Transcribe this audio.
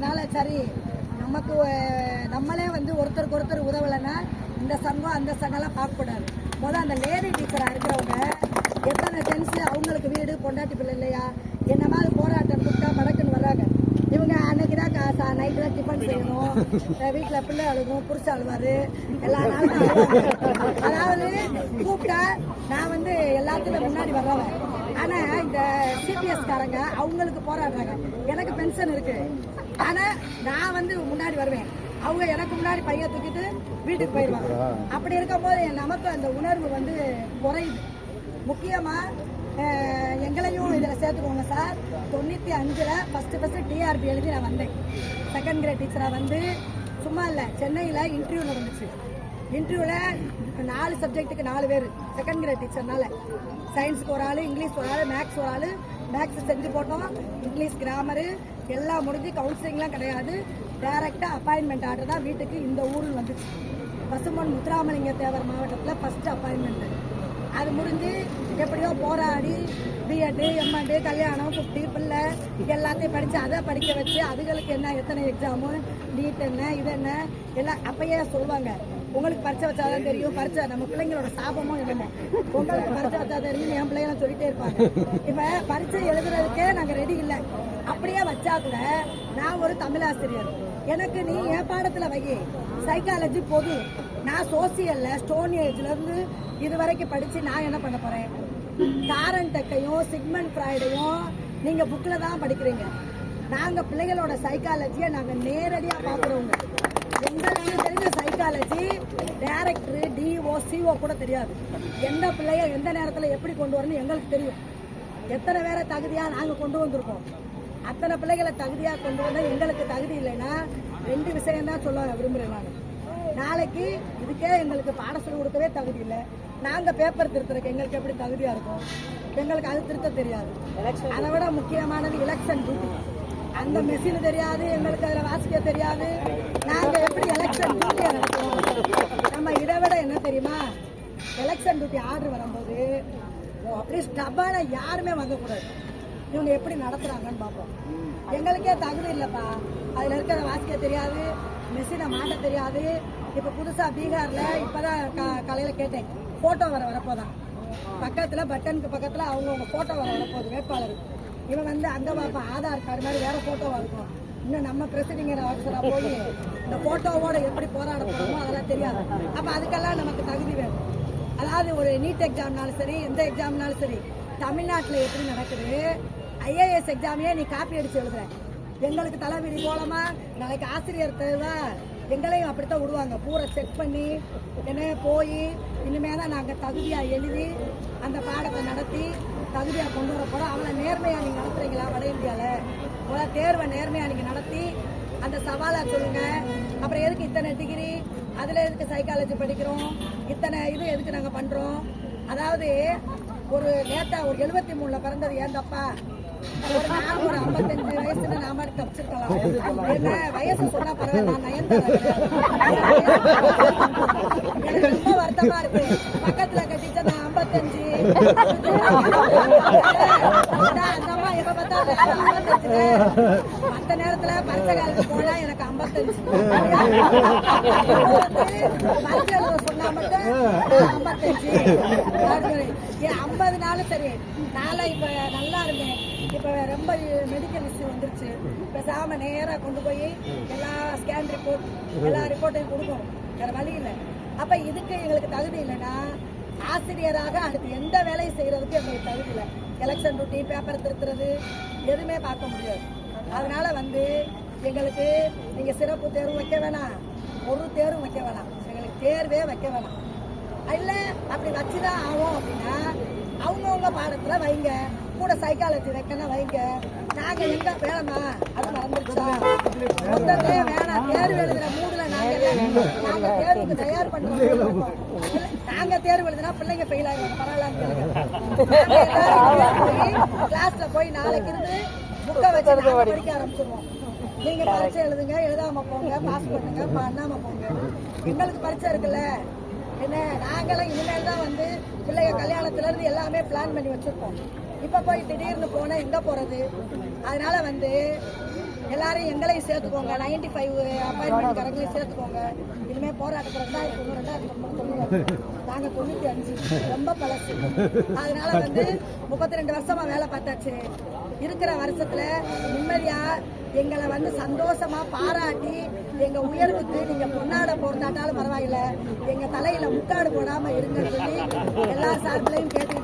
அதனால சரி நமக்கு நம்மளே வந்து ஒருத்தருக்கு ஒருத்தர் உதவலைன்னா இந்த சங்கம் அந்த சங்கம்லாம் பார்க்கக்கூடாது. முதல் அந்த லேடி டீச்சராக இருக்கிறவங்க எத்தனை ஜென்ஸ் அவங்களுக்கு வீடு பொண்டாட்டி பிள்ளை இல்லையா? என்ன மாதிரி போராட்டம் கூப்பிட்டா மடக்குன்னு வர்றாங்க. இவங்க அன்னைக்கு தான் நைட்டு தான் டிஃபன் செய்யணும். வீட்டில் பிள்ளை அழுகும் புருஷன் அழுவாரு. எல்லா நாளும் அதாவது கூப்பிட்டா நான் வந்து எல்லாத்துக்கும் முன்னாடி வர்றவன். ஆனால் இந்த சிபிஎஸ்காரங்க அவங்களுக்கு போராடுறாங்க. எனக்கு பென்ஷன் இருக்குது ஆனா நான் வந்து முன்னாடி வருவேன். அவங்க எனக்கு முன்னாடி பைய தூக்கிட்டு வீட்டுக்கு போயிடுவாங்க. அப்படி இருக்கும்போது நமக்கு அந்த உணர்வு வந்து குறையுது. முக்கியமா எங்களையும் இதில் சேர்த்துக்கோங்க சார். தொண்ணூற்றி அஞ்சில் ஃபஸ்ட்டு ஃபஸ்ட்டு டிஆர்பி எழுதி நான் வந்தேன். செகண்ட் கிரேட் டீச்சராக வந்து சும்மா இல்லை சென்னையில் இன்டர்வியூ நடந்துச்சு இன்டர்வியூவில் நாலு சப்ஜெக்ட்டுக்கு நாலு பேர். செகண்ட் கிரேட் டீச்சர்னால சயின்ஸுக்கு ஒரு ஆள் இங்கிலீஷ் ஒரு ஆள் மேக்ஸ் ஒரு ஆள். மேக்ஸ் செஞ்சு போட்டோம். இங்கிலீஷ் கிராமரு எல்லாம் முடிஞ்சு கவுன்சிலிங்லாம் கிடையாது. டைரெக்டாக அப்பாயின்மெண்ட் ஆர்டர் தான் வீட்டுக்கு இந்த ஊரில் வந்துச்சு. பசுமன் முத்துராமலிங்க தேவர் மாவட்டத்தில் ஃபஸ்ட்டு அப்பாயின்மெண்ட் அது முடிஞ்சு எப்படியோ போராடி பிஎட்டு எம்எட்டு கல்யாணம் குட்டி பிள்ளை எல்லாத்தையும் படித்து அதை படிக்க வச்சு அதுகளுக்கு என்ன எத்தனை எக்ஸாமு நீட் என்ன இது என்ன எல்லாம் அப்பயே சொல்லுவாங்க உங்களுக்கு பரிச்சை வச்சாதான் தெரியும். பரிச்சை நம்ம பிள்ளைங்களோட சாபமோ என்னமோ. உங்களுக்கு பரிச்சை வச்சா தெரியும் என் பிள்ளைங்க சொல்லிட்டே இருப்பாங்க. இப்போ பரிச்சை எழுதுறதுக்கே நாங்கள் ரெடி இல்லை. அப்படியே வச்சா கூட நான் ஒரு தமிழ் ஆசிரியர். எனக்கு நீ என் பாடத்துல வை. சைக்காலஜி பொது. நான் சோசியல்ல ஸ்டோன் ஏஜ்ல இருந்து இது வரைக்கும் படிச்சு நான் என்ன பண்ண போறேன்? காரன் டெக்கையும் சிக்மெண்ட் ஃப்ராய்டையும் நீங்க புக்ல தான் படிக்கிறீங்க. நாங்க பிள்ளைகளோட சைக்காலஜியை நாங்க நேரடியா பார்க்குறோங்க எங்களுக்கு தெரிஞ்ச சைக்காலஜி டைரக்டர் டிஓ சிஓ கூட தெரியாது. எந்த பிள்ளைய எந்த நேரத்துல எப்படி கொண்டு வரணும் எங்களுக்கு தெரியும். எத்தனை பேரை தகுதியா நாங்க கொண்டு வந்திருக்கோம். அத்தனை பிள்ளைகளை தகுதியா கொண்டு வந்தா எங்களுக்கு தகுதி இல்லைன்னா ரெண்டு விஷயம் தான் சொல்ல விரும்புறேன் நான். நாளைக்கு இதுக்கே எங்களுக்கு பாடசொல்லி கொடுக்கவே தகுதி இல்லை. நாங்க பேப்பர் திருத்துறதுக்கு எங்களுக்கு எப்படி தகுதியா இருக்கும்? எங்களுக்கு அது திருத்த தெரியாது. அதை விட முக்கியமானது எலெக்ஷன் டியூட்டி அந்த மெஷின் தெரியாது எங்களுக்கு அதில் வாசிக்க தெரியாது. நாங்க எப்படி எலெக்ஷன் டியூட்டி நடத்துவோம்? நம்ம இதை விட என்ன தெரியுமா? எலெக்ஷன் டியூட்டி ஆர்டர் வரும்போது அப்படியே ஸ்டப்பான யாருமே வாங்கக்கூடாது இவங்க எப்படி நடத்துறாங்கன்னு பார்ப்போம். எங்களுக்கே தகுதி இல்லைப்பா. அதில் இருக்கிற வாசிக்க தெரியாது மெஷினை மாட்ட தெரியாது. இப்போ புதுசாக பீகாரில் இப்போதான் க காலையில் கேட்டேன். ஃபோட்டோ வர வரப்போதான். பக்கத்தில் பட்டனுக்கு பக்கத்தில் அவங்கவுங்க ஃபோட்டோ வர வரப்போகுது வேட்பாளருக்கு. இவன் வந்து அந்த பாப்பா ஆதார் கார்டு மாதிரி வேற ஃபோட்டோவாக இருக்கும். இன்னும் நம்ம பிரசிடிங்கிற ஆஃபீஸராக போய் இந்த போட்டோவோட எப்படி போராட போகிறோமோ அதெல்லாம் தெரியாது. அப்போ அதுக்கெல்லாம் நமக்கு தகுதி வேணும். அதாவது ஒரு நீட் எக்ஸாம்னாலும் சரி எந்த எக்ஸாம்னாலும் சரி தமிழ்நாட்டில் எப்படி நடக்குது? ஐஏஎஸ் எக்ஸாமையே நீ காப்பி அடிச்சு எழுதுற? எங்களுக்கு தலைவிதி போலமா நாளைக்கு ஆசிரியர் தேவை எங்களையும் அப்படித்தான் விடுவாங்க. பூரா செக் பண்ணி என்ன போய் இனிமேல் தான் நாங்கள் தகுதியாக எழுதி அந்த பாடத்தை நடத்தி தகுதியாக கொண்டு வர போகிறோம் அவளை நேர்மையாக நீங்கள் நடத்துறீங்களா? வட இந்தியாவில் முதல்ல தேர்வை நேர்மையாக நீங்கள் நடத்தி அந்த சவாலாக சொல்லுங்கள் அப்புறம் எதுக்கு இத்தனை டிகிரி அதில் எதுக்கு சைக்காலஜி படிக்கிறோம்? இத்தனை இது எதுக்கு நாங்கள் பண்ணுறோம் அதாவது ஒரு நேத்தா ஒரு எழுபத்தி மூணில் பிறந்தது ஏன் தப்பா? ஒரு ஐம்பத்தஞ்சு வயசுல நாம தப்பிச்சிருக்கலாம் என்ன வயசு சொன்னா பரவாயில்ல நான் எனக்கு ரொம்ப வருத்தமா இருக்கு பக்கத்துல கட்டிச்ச நான் ஐம்பத்தஞ்சு அந்த அம்மா எப்ப பார்த்தா ஐம்பத்தஞ்சு மத்த நேரத்துல பரிசை காலத்துக்கு போனா எனக்கு ஐம்பத்தஞ்சு. சொன்னா மட்டும் ஐம்பத்தஞ்சு. ஐம்பது நாள் சரி. நாளை இப்ப நல்லா இருந்தேன் இப்ப ரொம்ப மெடிக்கல் இஷ்யூ வந்துருச்சு. பேசாம நேரா கொண்டு போய் எல்லா ஸ்கேன் ரிப்போர்ட் எல்லா ரிப்போர்ட்டையும் கொடுக்கணும். வேற வழி இல்லை. அப்ப இதுக்கு எங்களுக்கு தகுதி இல்லைன்னா ஆசிரியராக அடுத்து எந்த வேலையும் செய்யறதுக்கு எங்களுக்கு தகுதி இல்லை. எலெக்ஷன் டியூட்டி பேப்பர் திருத்துறது எதுவுமே பார்க்க முடியாது. அதனால வந்து எங்களுக்கு நீங்க சிறப்பு தேர்வு வைக்க வேணாம். ஒரு தேர்வும் வைக்க வேணாம். எங்களுக்கு தேர்வே வைக்க வேணாம். இல்ல அப்படி வச்சுதான் ஆகும் அப்படின்னா அவங்கவுங்க பாடத்துல வைங்க. கூட சைக்காலஜி வைக்கணும் வைங்க. நாங்க எங்க வேணாமா? அது மறந்துருச்சா? மொத்தத்திலே வேணாம். தேர்வு எழுதுற மூடுல நாங்க நாங்கள் நாங்க தேர்வுக்கு தயார் பண்றோம். நாங்க தேர்வு எழுதுனா பிள்ளைங்க ஃபெயில் ஆகிடும் பரவாயில்ல கிளாஸ்ல போய் நாளைக்கு இருந்து புக்கை வச்சு நாங்க படிக்க ஆரம்பிச்சிருவோம். நீங்க பரீட்சை எழுதுங்க எழுதாம போங்க பாஸ் பண்ணுங்க பண்ணாம போங்க. எங்களுக்கு பரீட்சை இருக்குல்ல. என்ன நாங்களாம் இனிமேல் தான் வந்து பிள்ளைங்க கல்யாணத்துல இருந்து எல்லாமே பிளான் பண்ணி வச்சிருக்கோம் இப்ப போய் திடீர்னு போனா எங்க போறது? அதனால வந்து எல்லாரும் எங்களையும் சேர்த்துக்கோங்க. நைன்டி ஃபைவ் அப்பாயின்மெண்ட்காரங்களையும் சேர்த்துக்கோங்க. இனிமேல் போராட்டத்தில் ரெண்டாயிரத்தி ஒன்று ரெண்டாயிரத்தி ஒன்பது தொண்ணூறு. நாங்கள் தொண்ணூற்றி அஞ்சு. ரொம்ப பழசு. அதனால வந்து முப்பத்தி ரெண்டு வருஷமா வேலை பார்த்தாச்சு. இருக்கிற வருஷத்துல நிம்மதியா எங்களை வந்து சந்தோஷமா பாராட்டி எங்க உயர்வுக்கு நீங்க பொன்னாட போட்டாட்டாலும் பரவாயில்ல. எங்க தலையில முக்காடு போடாம இருங்கன்னு சொல்லி எல்லா சார்பிலையும் கேட்டு